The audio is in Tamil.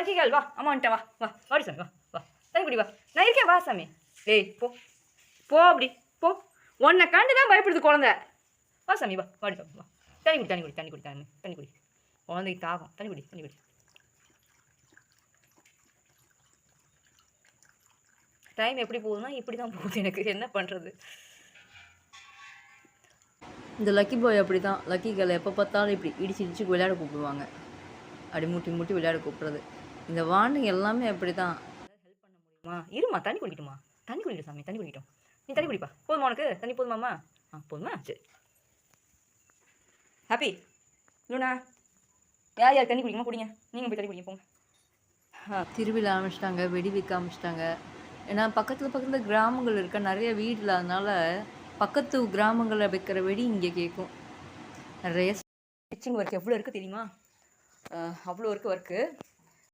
லக்கி வா அம்மா வந்துட்டேன் வா வா வாடி சாமி வா வா. தண்ணி குடி வா. நான் இருக்கேன் வா சாமி. ஏய் போ. போ அப்படி போ. உன்னை கண்டு தான் பயப்படுது குழந்த. வா சாமி வா. வாடி சாமி வா. தனி குடி தண்ணி குடி தண்ணி குடி தண்ணி தனி குடி. குழந்தைக்கு தாகம். தனி குடி தண்ணி குடி. டைம் எப்படி போகுதுன்னா இப்படி தான் போகுது எனக்கு. என்ன பண்ணுறது இந்த லக்கி பாய் அப்படி தான் லக்கி கேர்ள் எப்போ பார்த்தாலும் இப்படி இடிச்சு இடிச்சு விளையாட கூப்பிடுவாங்க. அப்படி முட்டி முட்டி விளையாட கூப்பிட்றது. இந்த வாண்டுங்க எல்லாமே அப்படி தான் ஹெல்ப் பண்ண முடியுமா இருமா தண்ணி குடிக்கட்டுமா? தண்ணி குடிக்கட்டும் சாமி தண்ணி குடிக்கட்டும். நீ தண்ணி குடிப்பா. போதுமா உனக்கு? தண்ணி போதுமாம்மா ஆ போதுமா? சரி. ஹாப்பி. லூனா யார் யார் தண்ணி குடிக்கமா குடிங்க. நீங்கள் போய் தண்ணி குடிங்க போங்க. ஆ திருவிழா ஆரம்பிச்சிட்டாங்க வெடி வைக்க ஆரம்பிச்சிட்டாங்க. ஏன்னா பக்கத்தில் பக்கத்தில் கிராமங்கள் இருக்க. நிறைய வீடு இல்லாதனால பக்கத்து கிராமங்களில் வைக்கிற வெடி இங்கே கேட்கும் நிறைய ஸ்டிச்சிங் ஒர்க் எவ்வளோ இருக்குது தெரியுமா? அவ்வளோ இருக்குது ஒர்க்கு